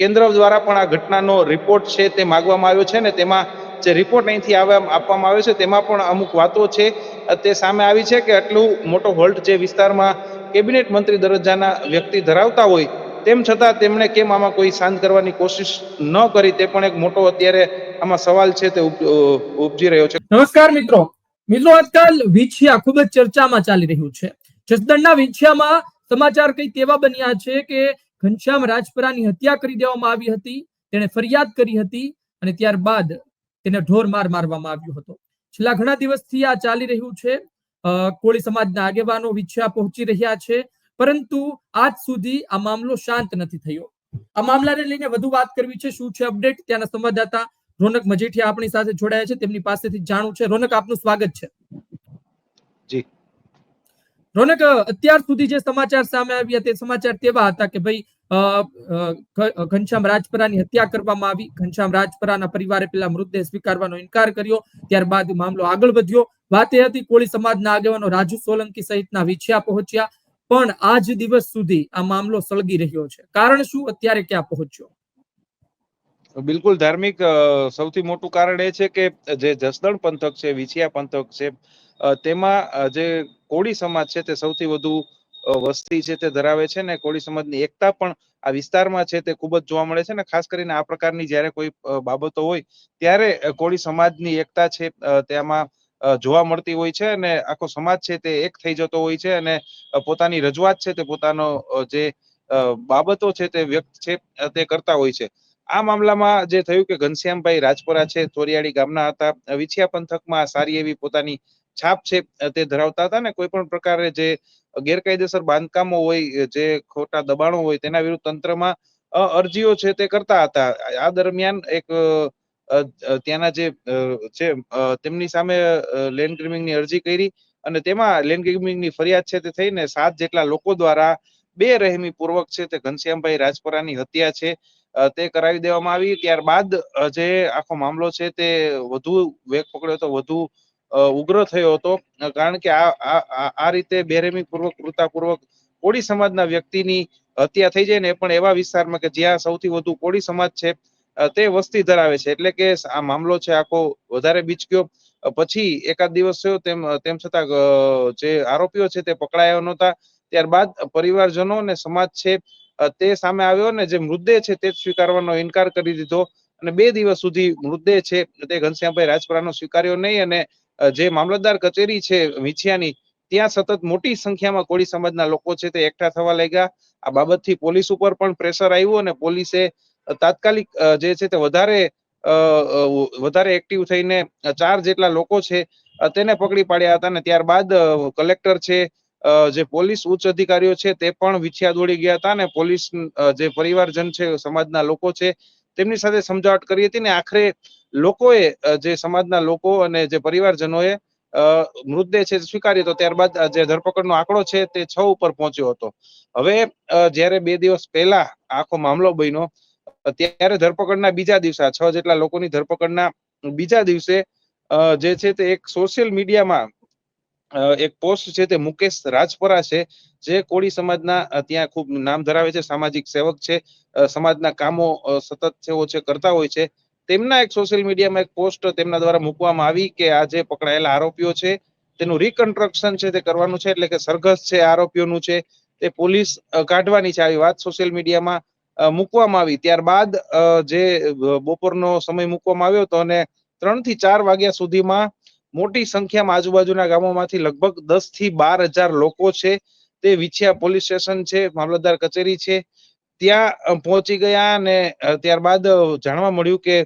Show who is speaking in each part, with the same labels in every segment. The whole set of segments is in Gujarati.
Speaker 1: કેન્દ્ર દ્વારા પણ આ ઘટનાનો રિપોર્ટ છે તે માગવામાં આવ્યો છે ને તેમાં જે રિપોર્ટ અહીંથી આપવામાં આવ્યો છે તેમાં પણ અમુક વાતો છે. તે સામે આવી છે કે આટલું મોટો હોલ્ટ જે વિસ્તારમાં કેબિનેટ મંત્રી દરજ્જાના વ્યક્તિ ધરાવતા હોય, તેમ છતાં તેમણે કેમ આમાં કોઈ શાંત કરવાની કોશિશ ન કરી તે પણ એક મોટો અત્યારે આમાં સવાલ છે તે ઉપજી રહ્યો છે.
Speaker 2: નમસ્કાર મિત્રો. મિત્રો, આજકાલ વિછિયા ખૂબ જ ચર્ચામાં ચાલી રહ્યું છે. જસદણના વિછિયામાં સમાચાર કંઈક એવા બન્યા છે કે ઘનશ્યામ રાજપરાની હત્યા કરી દેવામાં આવી હતી. તેણે ફરિયાદ કરી હતી અને ત્યારબાદ તેને ઢોર માર મારવામાં આવ્યો હતો. છેલ્લા ઘણા દિવસથી આ ચાલી રહ્યું છે. કોળી સમાજના આગેવાનો વિછ્યા પહોંચી રહ્યા છે. પરંતુ આજ સુધી આ મામલો શાંત નથી થયો. આ મામલાને લઈને વધુ વાત કરવી છે. શું છે અપડેટ? ત્યાંના સંવાદદાતા રોનક મજીઠિયા આપણી સાથે જોડાયા છે. તેમની પાસેથી જાણવું છે. રોનક આપનું સ્વાગત છે.
Speaker 1: જી.
Speaker 2: રોનક અત્યાર સુધી જે સમાચાર સામે આવ્યા તે સમાચાર તેવા હતા કે ભાઈ ઘનશ્યામ રાજપરાની હત્યા કરવામાં આવી. ઘનશ્યામ રાજપરાના પરિવારે પેલા મૃતદેહ સ્વીકારવાનો ઇનકાર કર્યો. ત્યારબાદ મામલો આગળ વધ્યો. વાત એ હતી કોળી સમાજના આગેવાનો રાજુ સોલંકી સહિતના વિછયા પહોંચ્યા. પણ આજ દિવસ સુધી આ મામલો સળગી રહ્યો છે. કારણ શું? અત્યારે ક્યાં પહોંચ્યો?
Speaker 1: બિલકુલ ધાર્મિક સૌથી મોટું કારણ એ છે કે જે જસદણ પંથક છે, વિછિયા પંથક છે તેમાં જે કોળી સમાજ છે તે સૌથી વધુ વસ્તી છે તે ધરાવે છે ને કોળી સમાજની એકતા પણ આ વિસ્તારમાં છે તે ખૂબ જ જોવા મળે છે ને ખાસ કરીને આ પ્રકારની જ્યારે કોઈ બાબતો હોય ત્યારે કોળી સમાજની એકતા છે તેમાં જોવા મળતી હોય છે અને આખો સમાજ છે તે એક થઈ જતો હોય છે અને પોતાની રજૂઆત છે તે પોતાનો જે બાબતો છે તે વ્યક્ત છે તે કરતા હોય છે. આ મામલામાં જે થયું કે ઘનશ્યામભાઈ રાજપરા છે ચોરિયાળી ગામના હતા, વિછિયા પંથકમાં સારી એવી પોતાની છાપ છે તે ધરાવતા હતા ને, કોઈ પણ પ્રકારે જે ગેરકાયદેસર બાંધકામો હોય જે ખોટા દબાણો હોય, તેના વિરુદ્ધ તંત્રમાં અરજીઓ છે તે કરતા હતા. આ દરમિયાન એક ત્યાંના જે છે તેમની સામે લેન્ડ ગ્રીમિંગની અરજી કરી અને તેમાં લેન્ડ ગ્રીમિંગની ફરિયાદ છે તે થઈને સાત જેટલા લોકો દ્વારા બે રહેમી પૂર્વક છે તે ઘનશ્યામભાઈ રાજપરાની હત્યા છે તે કરાવી દેવામાં આવી. ત્યારબાદ જે આખો મામલો છે તે વધુ વેગ પકડ્યો તો વધુ ઉગ્ર થયો હતો. કારણ કે આ, આ- રીતે બેરહેમી પૂર્વક કૃતાપૂર્વક કોળી સમાજના વ્યક્તિની હત્યા થઈ જાય ને પણ એવા વિસ્તારમાં કે જ્યાં સૌથી વધુ કોળી સમાજ છે તે વસ્તી ધરાવે છે. એટલે કે આ મામલો છે આખો વધારે બીચક્યો. પછી એકાદ દિવસ થયો તેમ તેમ છતાં જે આરોપીઓ છે તે પકડાયા નહોતા. ત્યારબાદ પરિવારજનો અને સમાજ છે તે સામે આવ્યો ને જે મૃતદેહ છે તે સ્વીકારવાનો ઇનકાર કરી દીધો. અને બે દિવસ સુધી મૃતદેહ છે તે ઘનશ્યામભાઈ રાજપરાનો સ્વીકાર્યો નહીં અને જે મામલતદાર કચેરી છે વિછિયાની, ત્યાં સતત મોટી સંખ્યામાં કોળી સમાજના લોકો છે તે એકઠા થવા લાગ્યા. આ બાબતથી પોલીસ ઉપર પણ પ્રેશર આવ્યું અને પોલીસે તાત્કાલિક જે છે તે વધારે વધારે એક્ટિવ થઈને ચાર જેટલા લોકો છે તેને પકડી પાડ્યા હતા અને ત્યારબાદ કલેક્ટર છે જે પોલીસ ઉચ્ચ અધિકારીઓ છે તે પણ વિછિયા દોડી ગયા હતા અને પોલીસ જે પરિવારજન છે, સમાજના લોકો છે તેમની સાથે સમજાવટ કરી હતી ને આખરે લોકોએ જે સમાજના લોકો અને જે પરિવારજનોએ મૃતદેહ છે સ્વીકાર્યો હતો ત્યારબાદ જે ધરપકડનો આંકડો છે તે છ ઉપર પહોંચ્યો હતો. હવે જ્યારે બે દિવસ પહેલા આખો મામલો બન્યો ત્યારે ધરપકડના બીજા દિવસે છ જેટલા લોકોની ધરપકડના બીજા દિવસે જે છે તે એક સોશિયલ મીડિયામાં એક પોસ્ટ છે તે મુકેશ રાજપરા છે, જે કોળી સમાજના ત્યાં ખૂબ નામ ધરાવે છે, સામાજિક સેવક છે સમાજના કામો સતત તેઓ છે કરતા હોય છે, તેમના એક સોશિયલ મીડિયામાં એક પોસ્ટ તેમના દ્વારા મૂકવામાં આવી કે આ જે પકડાયેલા આરોપીઓ છે, તેનું રિકન્સ્ટ્રક્શન છે તે કરવાનું છે, એટલે કે સરઘસ છે આરોપીઓનું છે, તે પોલીસ કાઢવાની છે. આવી વાત સોશિયલ મીડિયામાં મૂકવામાં આવી. ત્યારબાદ જે બપોરનો સમય મૂકવામાં આવ્યો હતો અને ત્રણથી ચાર વાગ્યા સુધીમાં મોટી સંખ્યામાં આજુબાજુના ગામોમાંથી લગભગ દસથી બાર હજાર લોકો છે. તે વિછિયા પોલીસ સ્ટેશન છે, મામલતદાર કચેરી છે. ત્યાં પહોંચી ગયા અને ત્યારબાદ જાણવા મળ્યું કે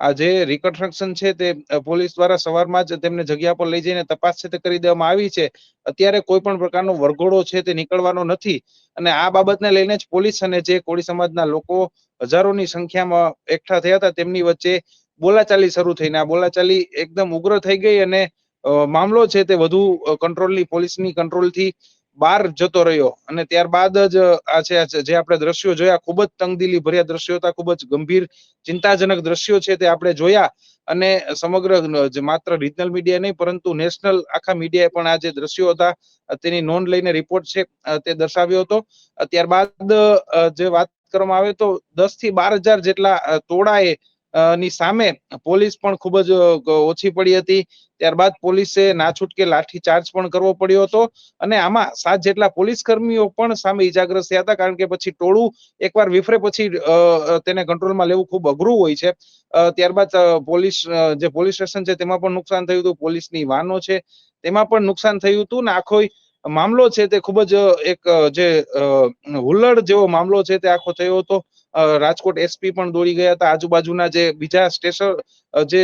Speaker 1: આ જે રિકન્સ્ટ્રક્શન છે તે પોલીસ દ્વારા સવારમાં જ તેમને જગ્યા પર લઈ જઈને તપાસ છે તે કરી દેવામાં આવી છે. અત્યારે કોઈ પણ પ્રકારનો વરઘોડો છે તે નીકળવાનો નથી. અને આ બાબતને લઈને જ પોલીસ અને જે કોળી સમાજના લોકો હજારોની સંખ્યામાં એકઠા થયા હતા. તેમની વચ્ચે બોલાચાલી શરૂ થઈને આ બોલાચાલી એકદમ ઉગ્ર થઈ ગઈ અને મામલો છે તે વધુ કંટ્રોલની પોલીસની કંટ્રોલથી બહાર જતો રહ્યો. અને ત્યારબાદ જ, આ છે જે આપણે દ્રશ્યો જોયા, ખૂબ જ તંગદિલી ભર્યા દ્રશ્યો હતા, ખૂબ જ ગંભીર, ચિંતાજનક દ્રશ્યો છે તે આપણે જોયા. અને સમગ્ર માત્ર રિજનલ મીડિયા નહીં, પરંતુ નેશનલ આખા મીડિયાએ પણ આ જે દ્રશ્યો હતા, તેની નોંધ લઈને રિપોર્ટ છે તે દર્શાવ્યો હતો. ત્યારબાદ જે વાત કરવામાં આવે તો દસથી બાર હજાર જેટલા ટોળાએ ની સામે પોલીસ પણ ખૂબ જ ઓછી પડી હતી. ત્યારબાદ પોલીસે ના છૂટકે લાઠી ચાર્જ પણ કરવો પડ્યો હતો. અને આમાં સાત જેટલા પોલીસ કર્મીઓ પણ સામે ઈજાગ્રસ્ત થયા હતા. કારણ કે પછી ટોળું એકવાર વિફરે પછી તેને કંટ્રોલમાં લેવું ખૂબ અઘરું હોય છે. ત્યારબાદ પોલીસ જે પોલીસ સ્ટેશન છે તેમાં પણ નુકસાન થયું હતું. પોલીસની વાનો છે તેમાં પણ નુકસાન થયું હતું. ને આખો મામલો છે તે ખૂબ જ એક જે હુલ્લડ જેવો મામલો છે તે આખો થયો હતો. રાજકોટ એસપી પણ દોડી ગયા હતા. આજુબાજુના જે બીજા સ્ટેશન જે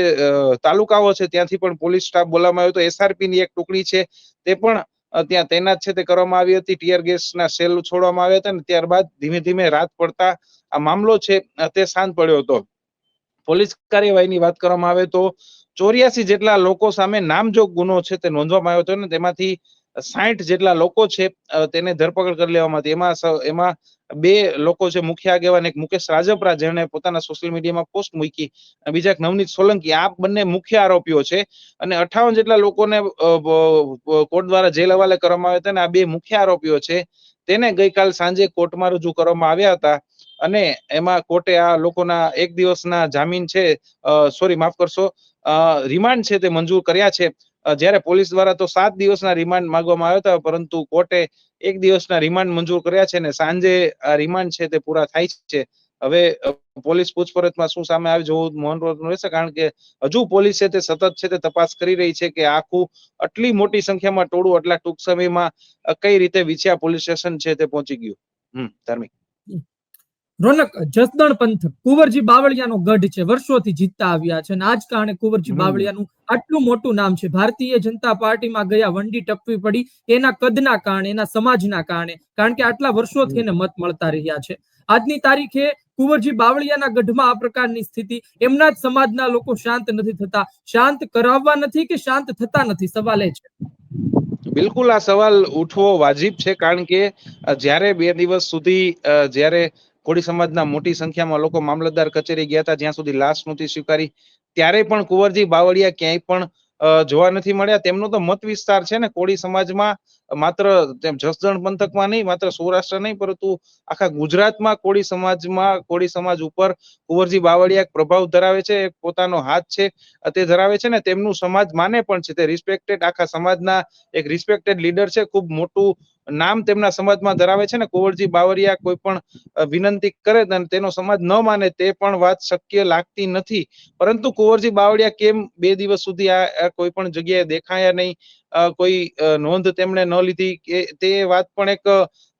Speaker 1: તાલુકાઓ છે, ત્યાંથી પણ પોલીસ સ્ટાફ બોલાવવામાં આવ્યો હતો. એસઆરપી ની એક ટુકડી છે, તે પણ ત્યાં તૈનાત છે. તે કરવામાં આવી હતી. ટીયર ગેસના સેલ છોડવામાં આવ્યા હતા ને ત્યારબાદ ધીમે ધીમે રાત પડતા આ મામલો છે તે શાંત પડ્યો હતો. પોલીસ કાર્યવાહીની વાત કરવામાં આવે તો ચોર્યાસી જેટલા લોકો સામે નામજોગ ગુનો છે તે નોંધવામાં આવ્યો હતો ને તેમાંથી સાઠ જેટલા લોકો છે તેને ધરપકડ કરી લેવામાં હતી. એમાં એમાં બે લોકો છે, મુખ્ય આગેવાન, એક મુકેશ રાજપરા, જેણે પોતાના સોશિયલ મીડિયામાં પોસ્ટ મૂકી બીજા એક નવનીત સોલંકી. આ બંને મુખ્ય આરોપીઓ છે અને અઠાવન જેટલા લોકોને કોર્ટ દ્વારા જેલ હવાલે કરવામાં આવ્યા હતા અને આ બે મુખ્ય આરોપીઓ છે, તેને ગઈકાલ સાંજે કોર્ટમાં રજૂ કરવામાં આવ્યા હતા. અને એમાં કોર્ટે આ લોકોના એક દિવસના જામીન છે સોરી, માફ કરશો રિમાન્ડ છે તે મંજૂર કર્યા છે. જ્યારે પોલીસ દ્વારા તો સાત દિવસના રિમાન્ડ માંગવામાં આવ્યો હતા, પરંતુ કોર્ટે એક દિવસના રિમાન્ડ મંજૂર કર્યા છે અને સાંજે આ રિમાન્ડ છે તે પૂરા થાય છે. હવે પોલીસ પૂછપરછમાં શું સામે આવે જોવું મહત્વનું રહેશે, કારણ કે હજુ પોલીસ છે તે સતત છે તે તપાસ કરી રહી છે કે આખું આટલી મોટી સંખ્યામાં ટોળું, આટલા ટૂંક સમયમાં કઈ રીતે વિછ્યા પોલીસ સ્ટેશન છે તે પહોંચી ગયું? હમ, ધાર્મિક.
Speaker 2: રોનક જસદણ પંથક કુંવરજી બાવળિયાનો ગઢ છે વર્ષોથી જીતતા આવ્યા છે અને આ જ કારણે કુંવરજી બાવળિયાનું આટલું મોટું નામ છે. ભારતીય જનતા પાર્ટીમાં ગયા વંડી ટપવી પડી. એના કદના કારણે એના સમાજના કારણે કારણ કે આટલા વર્ષોથી એને મત મળતા રહ્યા છે. આજની તારીખે કુંવરજી બાવળિયાના ગઢમાં આ પ્રકારની સ્થિતિ. એમના જ સમાજના લોકો શાંત નથી થતા. શાંત કરાવવા નથી કે શાંત થતા નથી? સવાલ એ છે.
Speaker 1: બિલકુલ આ સવાલ ઉઠવો વાજિબ છે કારણ કે જ્યારે બે દિવસ સુધી જ્યારે કોળી સમાજના મોટી સંખ્યામાં લોકો મામલતદાર કચેરી ગયા હતા, જ્યાં સુધી લાશ નહોતી સ્વીકારી. ત્યારે પણ કુંવરજી બાવળિયા ક્યાંય પણ જોવા નથી મળ્યા. તેમનો તો મત વિસ્તાર છે ને, કોળી સમાજમાં માત્ર જસદણ પંથકમાં નહીં, માત્ર સૌરાષ્ટ્ર નહીં, પરંતુ આખા ગુજરાતમાં કોળી સમાજમાં, કોળી સમાજ ઉપર કુંવરજી બાવળિયા પ્રભાવ ધરાવે છે પોતાનો હાથ છે, તે ધરાવે છે ને, તેમનું સમાજ માને પણ છે. તે રિસ્પેક્ટેડ આખા સમાજના એક રિસ્પેક્ટેડ લીડર છે. ખૂબ મોટું નામ તેમના સમાજમાં ધરાવે છે ને કુંવરજી બાવરિયા કોઈ પણ વિનંતી કરે અને તેનો સમાજ ન માને તે પણ વાત શક્ય લાગતી નથી. પરંતુ કુંવરજી બાવળિયા કેમ બે દિવસ સુધી આ કોઈ પણ જગ્યાએ દેખાયા નહીં? કોઈ નોંધ તેમણે ન લીધી કે તે વાત પણ એક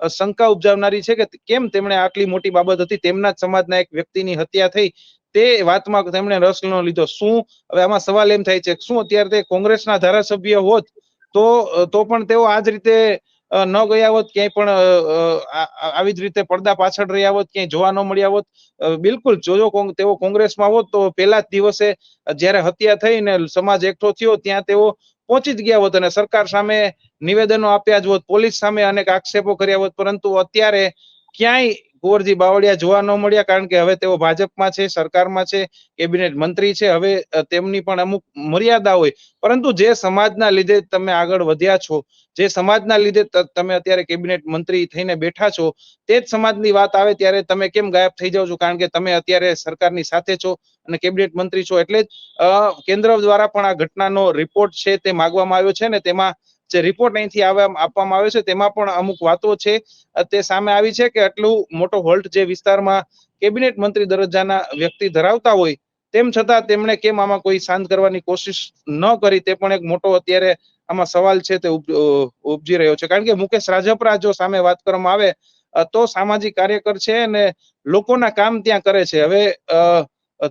Speaker 1: શંકા ઉપજાવનારી છે કે કેમ તેમણે આટલી મોટી બાબત હતી? તેમના જ સમાજના એક વ્યક્તિની હત્યા થઈ. તે વાતમાં તેમણે રસ ન લીધો. શું? હવે આમાં સવાલ એમ થાય છે શું અત્યારે તે કોંગ્રેસના ધારાસભ્ય હોત તો તો પણ તેઓ આ જ રીતે ન ગયા હોત, ક્યાંય પણ આવી જ રીતે પડદા પાછળ રહ્યા હોત, ક્યાંય જોવા ન મળ્યા હોત બિલકુલ જો જો તેઓ કોંગ્રેસમાં હોત, તો પહેલા જ દિવસે જ્યારે હત્યા થઈ ને સમાજ એકઠો થયો, ત્યાં તેઓ પહોંચી જ ગયા હોત અને સરકાર સામે નિવેદનો આપ્યા જ હોત, પોલીસ સામે અનેક આક્ષેપો કર્યા હોત, પરંતુ અત્યારે ક્યાંય કુંવરજી બાવળિયા જોવા ન મળ્યા કારણ કે હવે તેઓ ભાજપમાં છે, સરકારમાં છે, કેબિનેટ મંત્રી છે. હવે તેમની પણ અમુક મર્યાદા હોય. પરંતુ જે સમાજના લીધે તમે આગળ વધ્યા છો, જે સમાજના લીધે તમે અત્યારે કેબિનેટ મંત્રી થઈને બેઠા છો, તે જ સમાજની વાત આવે ત્યારે તમે કેમ ગાયબ થઈ જાઓ છો? કારણ કે તમે અત્યારે સરકારની સાથે છો અને કેબિનેટ મંત્રી છો એટલે જ કેન્દ્ર દ્વારા પણ આ ઘટનાનો રિપોર્ટ છે તે માગવામાં આવ્યો છે ને તેમાં જે રિપોર્ટ અહીંથી આપવામાં આવ્યો છે, તેમાં પણ અમુક વાતો છે. તે સામે આવી છે કે આટલું મોટો હોલ્ટ જે વિસ્તારમાં કેબિનેટ મંત્રી દરજ્જાના વ્યક્તિ ધરાવતા હોય, તેમ છતાં તેમણે કેમ આમાં કોઈ શાંત કરવાની કોશિશ ન કરી, તે પણ એક મોટો અત્યારે આમાં સવાલ છે તે ઉપ- ઉપજી રહ્યો છે. કારણ કે મુકેશ રાજપરા જો સામે વાત કરવામાં આવે તો સામાજિક કાર્યકર છે અને લોકોના કામ ત્યાં કરે છે. હવે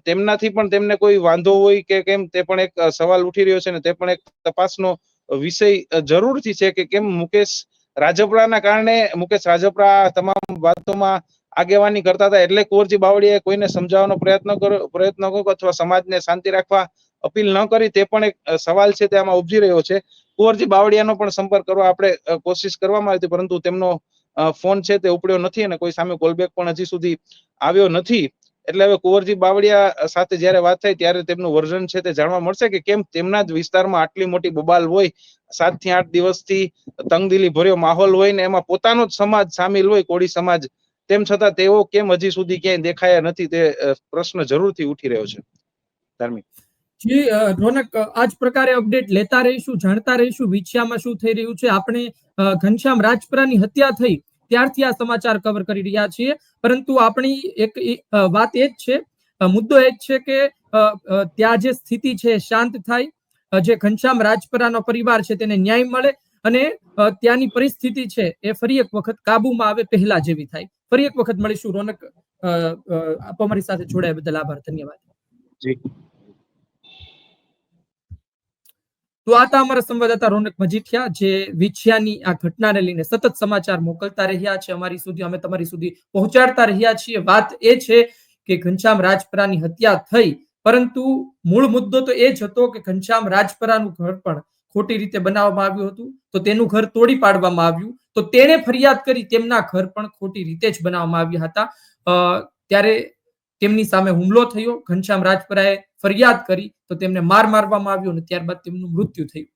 Speaker 1: તેમનાથી પણ તેમને કોઈ વાંધો હોય કે કેમ, તે પણ એક સવાલ ઉઠી રહ્યો છે અને તે પણ એક તપાસનો વિષય જરૂરથી છે કે કેમ મુકેશ રાજપરાના કારણે, મુકેશ રાજપરા તમામ વાતોમાં આગેવાની કરતા હતા. એટલે કુંવરજી બાવળીએ કોઈને સમજાવવાનો પ્રયત્ન કર્યો પ્રયત્ન કર્યો અથવા સમાજને શાંતિ રાખવા અપીલ ન કરી, તે પણ એક સવાલ છે તે આમાં ઉપજી રહ્યો છે. કુંવરજી બાવળિયાનો પણ સંપર્ક કરવા આપણે કોશિશ કરવામાં આવી હતી, પરંતુ તેમનો ફોન છે તે ઉપડ્યો નથી અને કોઈ સામે કોલબેક પણ હજી સુધી આવ્યો નથી. એટલે હવે કુંવરજી બાવળિયા સાથે જયારે વાત થઈ ત્યારે તેમનું વર્ઝન છે તે જાણવા મળશે કે કેમ તેમના જ વિસ્તારમાં આટલી મોટી બબાલ હોય, સાતથી આઠ દિવસથી તંગદિલી ભર્યો માહોલ હોય ને એમાં પોતાનો જ સમાજ સામેલ હોય, કોળી સમાજ. તેમ છતાં તેઓ કેમ હજી સુધી ક્યાંય દેખાયા નથી તે પ્રશ્ન જરૂરથી ઉઠી રહ્યો છે. ધાર્મિક
Speaker 2: જી રોનક આ પ્રકારે અપડેટ લેતા રહીશું, જાણતા રહીશું, વિછિયામાં શું થઈ રહ્યું છે? આપણે ઘનશ્યામ રાજપરાની હત્યા થઈ. ત્યારથી આ સમાચાર કવર કરી રહ્યા છીએ. પરંતુ આપણી એક વાત એ જ છે મુદ્દો એ જ છે કે ત્યાં જે સ્થિતિ છે શાંત થાય જે ઘનશ્યામ રાજપરાનો પરિવાર છે તેને ન્યાય મળે અને ત્યાંની પરિસ્થિતિ છે એ ફરી એક વખત કાબુમાં આવે પહેલા જેવી થાય. ફરી એક વખત મળીશું. રોનક આપ અમારી સાથે જોડાયા બદલ આભાર. ધન્યવાદ.
Speaker 1: જી.
Speaker 2: તો આ હતા અમારા સંવાદદાતા રોનક મજીઠિયા જે વિછિયાની આ ઘટનાને લઈને સતત સમાચાર મોકલતા રહ્યા છે. અમારી સુધી, અમે તમારી સુધી પહોંચાડતા રહ્યા છીએ. વાત એ છે કે ઘનશ્યામ રાજપરાની હત્યા થઈ, પરંતુ મૂળ મુદ્દો તો એ જ હતો કે ઘનશ્યામ રાજપરાનું ઘર પણ ખોટી રીતે બનાવવામાં આવ્યું હતું. તો તેનું ઘર તોડી પાડવામાં આવ્યું. તો તેણે ફરિયાદ કરી તેમના ઘર પણ ખોટી રીતે જ બનાવવામાં આવ્યા હતા. ત્યારે તેમની સામે હુમલો થયો. ઘનશ્યામ રાજપરાએ ફરિયાદ કરી તો તેમને માર મારવામાં આવ્યો અને ત્યારબાદ તેમનું મૃત્યુ થયું.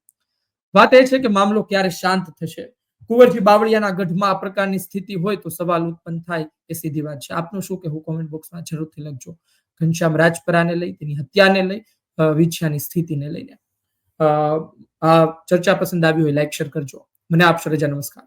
Speaker 2: વાત એ છે કે મામલો ક્યારે શાંત થશે? કુંવરજી બાવળિયાના ગઢમાં આ પ્રકારની સ્થિતિ હોય તો સવાલ ઉત્પન્ન થાય એ સીધી વાત છે. આપનું શું કહેવું? કોમેન્ટ બોક્સમાં જરૂરથી લખજો. ઘનશ્યામ રાજપરાને લઈ, તેની હત્યાને લઈ વિછ્યાની સ્થિતિને લઈને. આ ચર્ચા પસંદ આવી હોય લાઈક શેર કરજો. મને આપશો રજા. નમસ્કાર.